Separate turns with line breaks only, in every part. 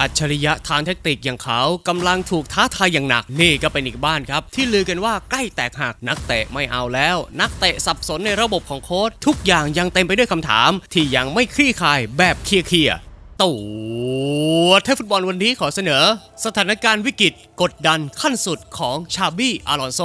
อัจฉริยะทางเทคนิคอย่างเขากำลังถูกท้าทายอย่างหนัก นี่ก็เป็นอีกบ้านครับ ที่ลือกันว่าใกล้แตกหักนักเตะไม่เอาแล้ว นักเตะสับสนในระบบของโค้ชทุกอย่างยังเต็มไปด้วยคำถาม ที่ยังไม่คลี่คลายแบบเคลียร์ๆตัวเทฟุตบอลวันนี้ขอเสนอ สถานการณ์วิกฤตกดดันขั้นสุดของชาบี้ อารอนโซ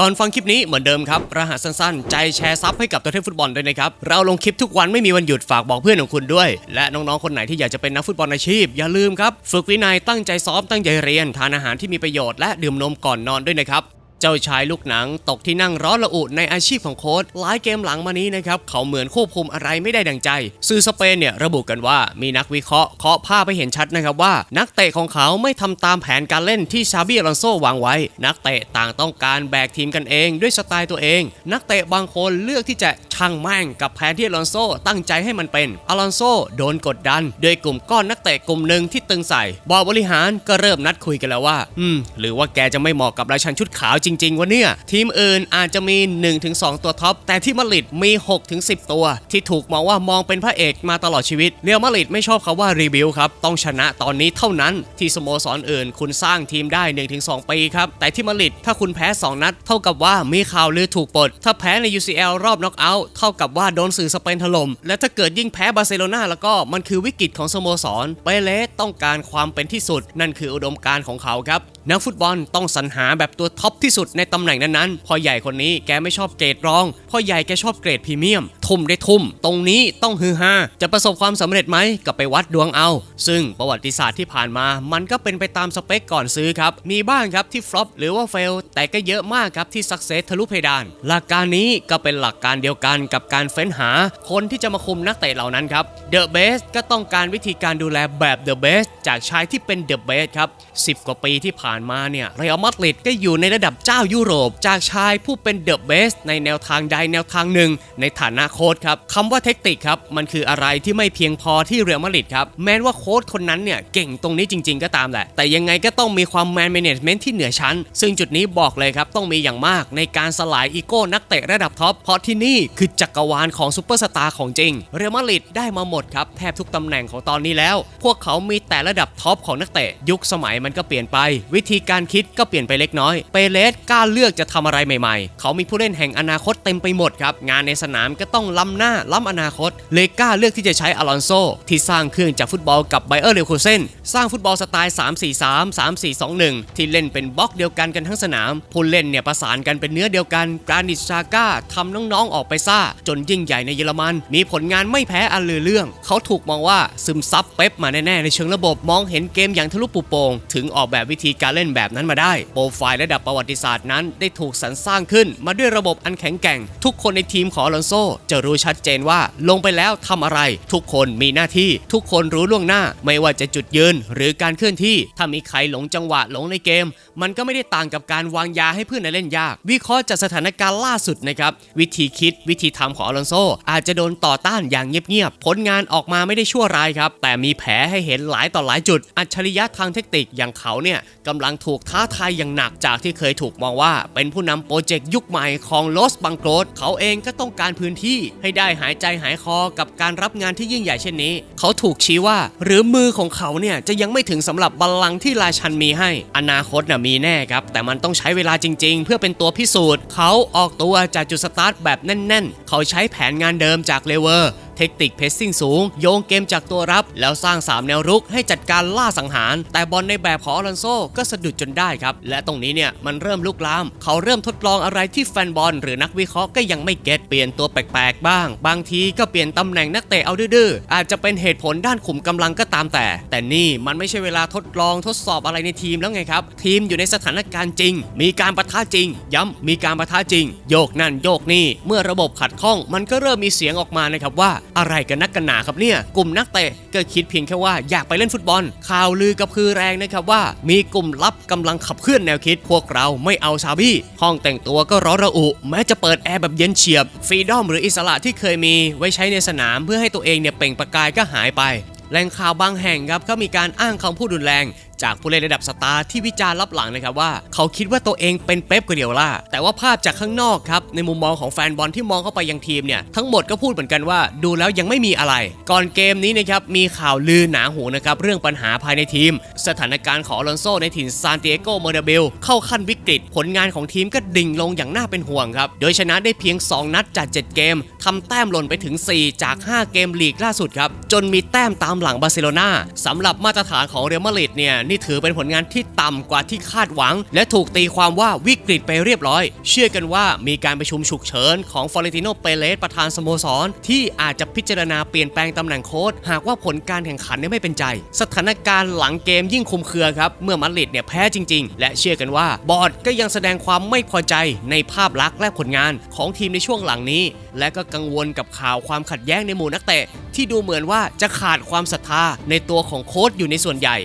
ก่อนฟังคลิปนี้เหมือนเดิมครับ รหัสสั้นๆ ใจแชร์ซับให้กับตัวเทพฟุตบอลด้วยนะครับ เราลงคลิปทุกวันไม่มีวันหยุดฝากบอกเพื่อนของคุณด้วย และน้องๆ คนไหนที่อยากจะเป็นนักฟุตบอลอาชีพ อย่าลืมครับ ฝึกวินัยตั้งใจซ้อมตั้งใจเรียน ทานอาหารที่มีประโยชน์และดื่มนมก่อนนอนด้วยนะครับ จ้าชายลูกหนังตกที่นั่งร้อนระอุในอาชีพของโค้ชหลายเกมหลังมานี้นะครับเขาเหมือนควบคุมอะไรไม่ได้ดังใจ สื่อสเปนเนี่ยระบุกันว่ามีนักวิเคราะห์เคาะภาพไปเห็นชัดนะครับว่า นักเตะของเขาไม่ทำตามแผนการเล่นที่ชาบี้อลอนโซวางไว้ นักเตะต่างต้องการแบกทีมกันเองด้วยสไตล์ตัวเอง นักเตะบางคนเลือกที่จะช่างแม่งกับแผนที่อลอนโซตั้งใจให้มันเป็นอลอนโซโดนกดดันโดยกลุ่มก้อนนักเตะกลุ่มหนึ่งที่ตึงใส่บอร์บริหารก็เริ่มนัดคุยกันแล้วว่า อืม หรือว่าแกจะไม่เหมาะกับราชันชุดขาวจริงๆวะเนี่ย ทีมอื่นอาจจะมี 1-2 ตัวท็อป แต่ที่มาริดมี 6-10 ตัว ที่ถูกมองว่ามองเป็นพระเอกมาตลอดชีวิตเรียวมาริดไม่ชอบคาว่ารีบิวครับ ต้องชนะตอนนี้เท่านั้นที่สโมสรอื่น คุณสร้างทีมได้ 1-2 ปีครับ แต่ที่มาริดถ้าคุณแพ้ 2 นัด เท่ากับว่ามีข่าวลือถูกปลดถ้าแพ้ใน UCL รอบน็อกเอาท์เท่ากับว่าโดนสื่อสเปนถล่มและถ้าเกิดยิ่งแพ้บาร์เซโลนาแล้วก็มันคือวิกฤตของสโมสรเปเลสต้องการความเป็นที่สุด นั่นคืออุดมการณ์ของเขาครับ นักฟุตบอลต้องสรรหาแบบตัวท็อปที่สุดในตำแหน่งนั้นๆ พ่อใหญ่คนนี้แกไม่ชอบเกรดรอง พ่อใหญ่แกชอบเกรดพรีเมียม ทุ่มได้ทุ่ม ตรงนี้ต้องฮือฮาจะประสบความสำเร็จไหมก็ไปวัดดวงเอา ซึ่งประวัติศาสตร์ที่ผ่านมา มันก็เป็นไปตามสเปคก่อนซื้อครับ มีบ้างครับที่ฟลอปหรือว่าเฟล แต่ก็เยอะมากครับที่สักเซสทะลุเพดาน หลักการนี้ก็เป็นหลักการเดียวกันกับการเฟ้นหา คนที่จะมาคุมนักเตะเหล่านั้นครับเดอะเบสก็ต้องการวิธีการดูแลแบบเดอะเบสจากชายที่เป็นเดอะเบสครับ10 กว่าปีที่ผ่านมาเนี่ยเรอัลมาดริดก็อยู่ในระดับเจ้ายุโรป จากชายผู้เป็นเดอะเบสในแนวทางใดแนวทางหนึ่ง ในฐานะโค้ชครับคำว่าเทคนิคครับมันคืออะไรที่ไม่เพียงพอที่เรอัลมาดริดครับแม้ว่าโค้ชคนนั้นเนี่ยเก่งตรงนี้จริง ๆ ก็ตามแหละ แต่ยังไงก็ต้องมีความแมนแมネจเมนต์ที่เหนือชั้น ซึ่งจุดนี้บอกเลยครับต้องมีอย่างมากในการสลายอีโก้นักเตะระดับท็อปเพราะที่นี่คือจักรวาลของซูเปอร์สตาร์ของจริง เรอัลมาดริดได้มาหมดครับแทบทุกตำแหน่งของตอนนี้แล้ว พวกเขามีแต่ระดับท็อปของนักเตะยุคสมัยมันก็เปลี่ยนไป วิธีการคิดก็เปลี่ยนไปเล็กน้อยเปเรสกล้าเลือกจะทำอะไรใหม่ ๆ เขามีผู้เล่นแห่งอนาคตเต็มไปหมดครับงานในสนามก็ต้องล้ำหน้าล้ำอนาคต เลยกล้าเลือกที่จะใช้อลอนโซที่สร้างเครื่องจากฟุตบอลกับไบเออร์เลวคูเซนสร้างฟุตบอลสไตล์ 3-4-3 3-4-2-1 ที่เล่นเป็นบล็อกเดียวกันกันทั้งสนามผู้เล่นเนี่ยประสานกันเป็นเนื้อเดียวกันการานิชาก้าทำน้องๆออกไปซ่า จนยิ่งใหญ่ในเยอรมัน มีผลงานไม่แพ้อันลือเรื่อง เขาถูกมองว่าซึมซับเป๊ปมาแน่ๆในเชิงระบบมองเห็นเกมอย่างทะลุปุโปงถึงออกแบบวิธีการเล่นแบบนั้นมาได้ โปรไฟล์ระดับประวัติศาสตร์นั้นได้ถูกสรรสร้างขึ้น มาด้วยระบบอันแข็งแกร่ง ทุกคนในทีมของอลอนโซจะรู้ชัดเจนว่าลงไปแล้วทำอะไร ทุกคนมีหน้าที่ทุกคนรู้ล่วงหน้า ไม่ว่าจะจุดยืนหรือการเคลื่อนที่ ถ้ามีใครหลงจังหวะหลงในเกม มันก็ไม่ได้ต่างกับการวางยาให้เพื่อนเล่นยาก วิเคราะห์จากสถานการณ์ล่าสุดนะครับวิธีคิดวิธีทำของอลอนโซ อาจจะโดนต่อต้านอย่างเงียบๆผลงานออกมาไม่ได้ชั่วร้ายครับแต่มีแผลให้เห็นหลายต่อหลายจุด อัจฉริยะทางเทคนิคอย่างเขาเนี่ยกำลังถูกท้าทายอย่างหนักจากที่เคยถูกมองว่า เป็นผู้นำโปรเจกต์ยุคใหม่ของลอสบังโกรดเขาเองก็ต้องการพื้นที่ให้ได้หายใจหายคอกับการรับงานที่ยิ่งใหญ่เช่นนี้ เขาถูกชี้ว่า หรือมือของเขาเนี่ยจะยังไม่ถึงสำหรับบัลลังก์ที่ราชันมีให้ อนาคตน่ะมีแน่ครับ แต่มันต้องใช้เวลาจริง ๆ เพื่อเป็นตัวพิสูจน์ เขาออกตัวจากจุดสตาร์ทแบบแน่น ๆ เขาใช้แผนงานเดิมจากเลเวอร์ เทคนิคเพสซิ่งสูง โยงเกมจากตัวรับ แล้วสร้าง 3 แนวรุกให้จัดการล่าสังหาร แต่บอลในแบบของอลอนโซก็สะดุดจนได้ครับ และตรงนี้เนี่ยมันเริ่มลุกลาม เขาเริ่มทดลองอะไรที่แฟนบอลหรือนักวิเคราะห์ก็ยังไม่เก็ตเปลี่ยนตัวแปลกๆบ้าง บางทีก็เปลี่ยนตำแหน่งนักเตะเอาดื้อๆอาจจะเป็นเหตุผลด้านขุมกำลังก็ตามแต่ แต่นี่มันไม่ใช่เวลาทดลองทดสอบอะไรในทีมแล้วไงครับ ทีมอยู่ในสถานการณ์จริง มีการประทะจริง ย้ำมีการประทะจริง โยกนั่นโยกนี่ เมื่อระบบขัดข้อง มันก็เริ่มมีเสียงออกมานะครับว่า อะไรกันนักกันหนาครับเนี่ยกลุ่มนักเตะก็คิดเพียงแค่ว่าอยากไปเล่นฟุตบอล ข่าวลือกับคือแรงนะครับว่า มีกลุ่มลับกำลังขับเคลื่อนแนวคิด พวกเราไม่เอาซาบี้ ห้องแต่งตัวก็ร้อนระอุ แม้จะเปิดแอร์แบบเย็นเฉียบฟรีดอมหรืออิสระที่เคยมีไว้ใช้ในสนามเพื่อให้ตัวเองเนี่ยเปล่งประกายก็หายไปแหล่งข่าวบางแห่งครับก็มีการอ้างคำพูดรุนแรง จากผู้เล่นระดับสตาร์ที่วิจารณ์รับหลังนะครับว่า เขาคิดว่าตัวเองเป็นเป๊ปกัวเดียล่าแต่ว่าภาพจากข้างนอกครับในมุมมองของแฟนบอลที่มองเข้าไปยังทีมเนี่ยทั้งหมดก็พูดเหมือนกันว่า ดูแล้วยังไม่มีอะไร ก่อนเกมนี้นะครับมีข่าวลือหนาหูนะครับเรื่องปัญหาภายในทีม สถานการณ์ของอลอนโซในถิ่นซานติเอโกเมอร์เดเบลเข้าขั้นวิกฤต ผลงานของทีมก็ดิ่งลงอย่างน่าเป็นห่วงครับโดยชนะได้เพียง 2 นัดจาก 7 เกมทำแต้มหล่นไปถึง 4 จาก 5 เกมลีกล่าสุดครับจนมีแต้มตามหลังบาร์เซโลนาสำหรับมาตรฐานของเรอัลมาดริดเนี่ยนี่ถือเป็นผลงานที่ต่ำกว่าที่คาดหวัง และถูกตีความว่าวิกฤตไปเรียบร้อย เชื่อกันว่ามีการประชุมฉุกเฉินของฟลอเรติโนเปเลสประธานสโมสร ที่อาจจะพิจารณาเปลี่ยนแปลงตำแหน่งโค้ชหากว่าผลการแข่งขันไม่เป็นใจ สถานการณ์หลังเกมยิ่งคุมเครือครับ เมื่อมาดริดเนี่ยแพ้จริง ๆ และเชื่อกันว่าบอร์ดก็ยังแสดงความไม่พอใจในภาพลักษณ์และผลงานของทีมในช่วงหลังนี้ และก็กังวลกับข่าวความขัดแย้งในหมู่นักเตะที่ดูเหมือนว่าจะขาดความศรัทธาในตัวของโค้ชอยู่ในส่วนใหญ่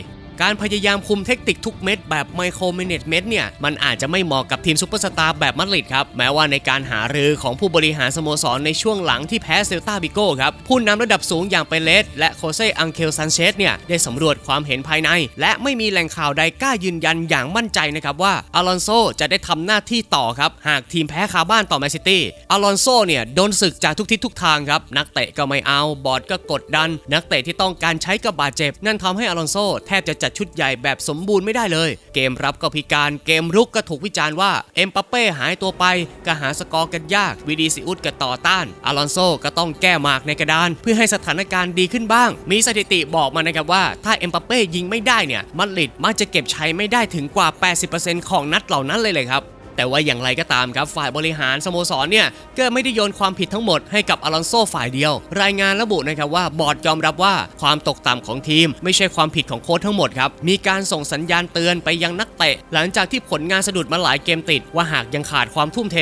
การพยายามคุมเทคนิคทุกเม็ดแบบไมโครเมเนจเมนต์เนี่ย มันอาจจะไม่เหมาะกับทีมซูเปอร์สตาร์แบบมาดริดครับ แม้ว่าในการหารือของผู้บริหารสโมสรในช่วงหลังที่แพ้เซลตาบิโก้ครับ ผู้นำระดับสูงอย่างเปเลสและโคเซอังเคลซันเชสเนี่ย ได้สำรวจความเห็นภายใน และไม่มีแหล่งข่าวใดกล้ายืนยันอย่างมั่นใจนะครับว่าอาลอนโซจะได้ทำหน้าที่ต่อครับหากทีมแพ้คาบ้านต่อแมนซิตี้อาลอนโซเนี่ยโดนศึกจากทุกทิศทุกทางครับนักเตะก็ไม่เอาบอร์ดก็กดดัน นักเตะที่ต้องการใช้กับบาดเจ็บ นั่นทำให้อาลอนโซแทบจะจัดชุดใหญ่แบบสมบูรณ์ไม่ได้เลย เกมรับก็พิการเกมรุกก็ถูกวิจารณ์ว่าเอ็มปัปเป้หายตัวไปก็หาสกอร์กันยากวิดีซิอุสก็ต่อต้านอลอนโซก็ต้องแก้หมากในกระดาน เพื่อให้สถานการณ์ดีขึ้นบ้าง มีสถิติบอกมานะครับว่าถ้าเอ็มปัปเป้ยิงไม่ได้เนี่ยมาดริดมักจะเก็บใช้ไม่ได้ถึงกว่า 80%ของนัดเหล่านั้นเลยเลยครับ แต่ว่าอย่างไรก็ตามครับฝ่ายบริหารสโมสรเนี่ยก็ไม่ได้โยนความผิดทั้งหมดให้กับอลอนโซฝ่ายเดียว รายงานระบุนะครับว่าบอร์ดยอมรับว่าความตกต่ำของทีม ไม่ใช่ความผิดของโค้ชทั้งหมดครับมีการส่งสัญญาณเตือนไปยังนักเตะ หลังจากที่ผลงานสะดุดมาหลายเกมติดว่าหากยังขาดความทุ่มเท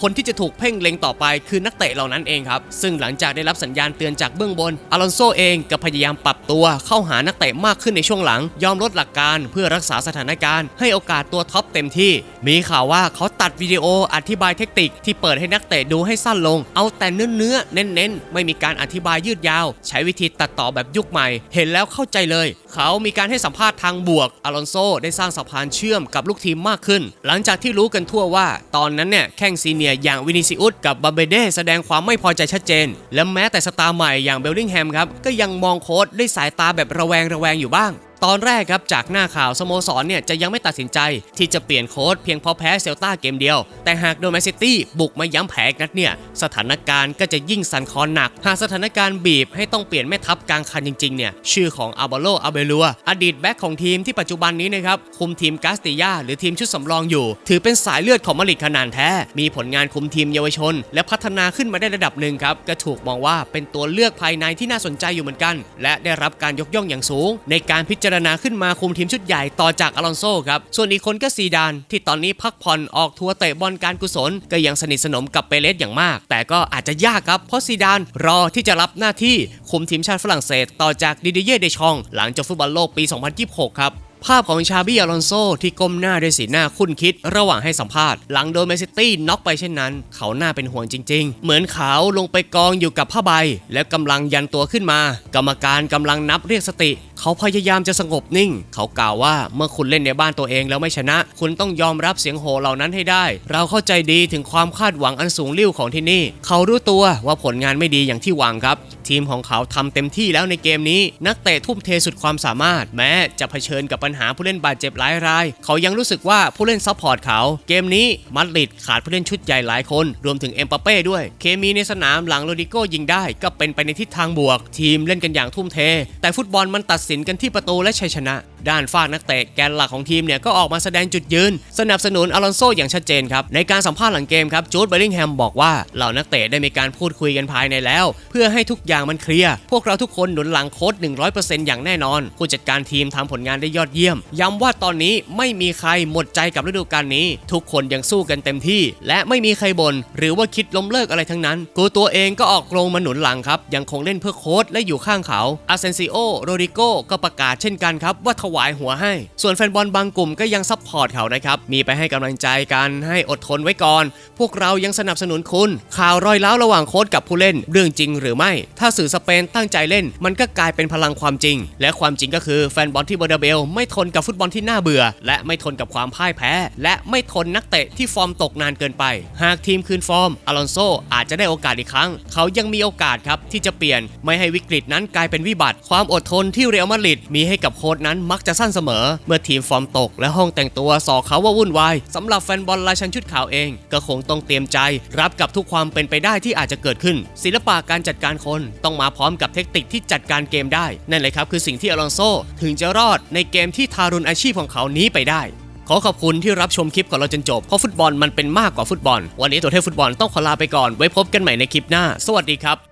คนที่จะถูกเพ่งเล็งต่อไปคือนักเตะเหล่านั้นเองครับ ซึ่งหลังจากได้รับสัญญาณเตือนจากเบื้องบน อลอนโซเองก็พยายามปรับตัวเข้าหานักเตะมากขึ้นในช่วงหลัง ยอมลดหลักการเพื่อรักษาสถานการณ์ ให้โอกาสตัวท็อปเต็มที่ มีข่าวว่าเขาตัดวิดีโออธิบายเทคนิคที่เปิดให้นักเตะดูให้สั้นลง เอาแต่เนื้อเนื้อเน้นๆ ไม่มีการอธิบายยืดยาว ใช้วิธีตัดต่อแบบยุคใหม่ เห็นแล้วเข้าใจเลย เขามีการให้สัมภาษณ์ทางบวกอลอนโซได้สร้างสะพานเชื่อมกับลูกทีมมากขึ้น หลังจากที่รู้กันทั่วว่า ตอนนั้นเนี่ยแข้งซีเนียอย่างวินิซิอุสกับบาเบเดแสดงความไม่พอใจชัดเจน และแม้แต่สตาร์ใหม่อย่างเบลลิงแฮมครับก็ยังมองโค้ดด้วยสายตาแบบระแวงระแวงอยู่บ้าง ตอนแรกครับจากหน้าข่าวสโมสรเนี่ยจะยังไม่ตัดสินใจที่จะเปลี่ยนโค้ดเพียงเพราะแพ้เซลตาเกมเดียว แต่หากโดนแมนซิตี้บุกมาย้ำแผลอีกนัดเนี่ยสถานการณ์ก็จะยิ่งสั่นคลอนหนัก หากสถานการณ์บีบให้ต้องเปลี่ยนแม่ทัพกลางคันจริงๆเนี่ยชื่อของอาบาโลอาเบลัวอดีตแบ็คของทีมที่ปัจจุบันนี้นะครับคุมทีมกาสติยาหรือทีมชุดสำรองอยู่ ถือเป็นสายเลือดของมาริดขนาดแท้ มีผลงานคุมทีมเยาวชน และพัฒนาขึ้นมาได้ระดับหนึ่งครับก็ถูกมองว่าเป็นตัวเลือกภายในที่น่าสนใจอยู่เหมือนกัน และได้รับการยกย่องอย่างสูง ในการพิจารณาขึ้นมาคุมทีมชุดใหญ่ต่อจากอลอนโซครับ ส่วนอีกคนก็ซีดาน ที่ตอนนี้พักผ่อนออกทัวร์เตะบอลการกุศล ก็ยังสนิทสนมกับเปเรสอย่างมาก แต่ก็อาจจะยากครับ เพราะซีดานรอที่จะรับหน้าที่คุมทีมชาติฝรั่งเศส ต่อจากดิเดียเดชอง หลังจบฟุตบอลโลกปี 2026 ครับภาพของชาบี้อลอนโซที่ก้มหน้าด้วยสีหน้าคุ้นคิดระหว่างให้สัมภาษณ์หลังโดนแมนซิตี้น็อกไปเช่นนั้น เขาหน้าเป็นห่วงจริง ๆ เหมือนเขาลงไปกองอยู่กับผ้าใบ แล้วกำลังยันตัวขึ้นมา กรรมการกำลังนับเรียกสติ เขาพยายามจะสงบนิ่ง เขากล่าวว่าเมื่อคุณเล่นในบ้านตัวเองแล้วไม่ชนะ คุณต้องยอมรับเสียงโห่เหล่านั้นให้ได้ เราเข้าใจดีถึงความคาดหวังอันสูงลิ่วของที่นี่ เขารู้ตัวว่าผลงานไม่ดีอย่างที่หวังครับ ทีมของเขาทำเต็มที่แล้วในเกมนี้ นักเตะทุ่มเทสุดความสามารถ แม้จะเผชิญกับปัญหาผู้เล่นบาดเจ็บหลายราย เขายังรู้สึกว่าผู้เล่นซัพพอร์ตเขา เกมนี้มาดริดขาดผู้เล่นชุดใหญ่หลายคน รวมถึงเอ็มปาเป้ด้วย เคมีในสนามหลังโรดิโก้ยิงได้ ก็เป็นไปในทิศทางบวก ทีมเล่นกันอย่างทุ่มเท แต่ฟุตบอลมันตัดสินกันที่ประตูและชัยชนะ ด้านฝากนักเตะแกนหลักของทีมเนี่ยก็ออกมาแสดงจุดยืน สนับสนุนอลอนโซอย่างชัดเจนครับ ในการสัมภาษณ์หลังเกมครับจูดเบลลิงแฮมบอกว่าเหล่านักเตะได้มีการพูดคุยกันภายในแล้ว เพื่อให้ทุกอย่างมันเคลียร์พวกเราทุกคนหนุนหลังโค้ด100%อย่างแน่นอนผู้จัดการทีมทำผลงานได้ยอดเยี่ยม ย้ำว่าตอนนี้ไม่มีใครหมดใจกับฤดูกาลนี้ ทุกคนยังสู้กันเต็มที่ และไม่มีใครบน่นหรือว่าคิดล้มเลิกอะไรทั้งนั้น กูตัวเองก็ออกโรงมาหนุนหลังครับยังคงเล่นเพื่อโค้ดและอยู่ข้างเขาอาเซนซิโอโรดิโกก็ประกาศเช่นกันครับว่าถวายหัวให้ ส่วนแฟนบอลบางกลุ่มก็ยังซัพพอร์ตเขานะครับ มีไปให้กำลังใจกันให้อดทนไว้ก่อน พวกเรายังสนับสนุนคุณ ข่าวรอยเล้าระหว่างโค้ชกับผู้เล่น เรื่องจริงหรือไม่ ถ้าสื่อสเปนตั้งใจเล่น มันก็กลายเป็นพลังความจริง และความจริงก็คือแฟนบอลที่เบอร์เบลไม่ทนกับฟุตบอลที่น่าเบื่อ และไม่ทนกับความพ่ายแพ้ และไม่ทนนักเตะที่ฟอร์มตกนานเกินไป หากทีมคืนฟอร์มอลอนโซอาจจะได้โอกาสอีกครั้ง เขายังมีโอกาสครับที่จะเปลี่ยน ไม่ให้วิกฤตนั้นกลายเป็นวิบัติ ความอดทนที่เรอัลมาดริดมีให้กับโค้ชนั้นมักจะสั้นเสมอ เมื่อทีมฟอร์มตกและห้องแต่งตัวสอเขาว่าวุ่นวายสำหรับแฟนบอลรายชันชุดขาวเอง ก็คงต้องเตรียมใจ รับกับทุกความเป็นไปได้ที่อาจจะเกิดขึ้น ศิลปะการจัดการคนต้องมาพร้อมกับเทคนิคที่จัดการเกมได้ นั่นเลยครับคือสิ่งที่อลอนโซถึงจะรอดในเกมที่ทารุณอาชีพของเขานี้ไปได้ขอขอบคุณที่รับชมคลิปของเราจนจบ เพราะฟุตบอลมันเป็นมากกว่าฟุตบอล วันนี้ตัวเทพฟุตบอลต้องขอลาไปก่อน ไว้พบกันใหม่ในคลิปหน้า สวัสดีครับ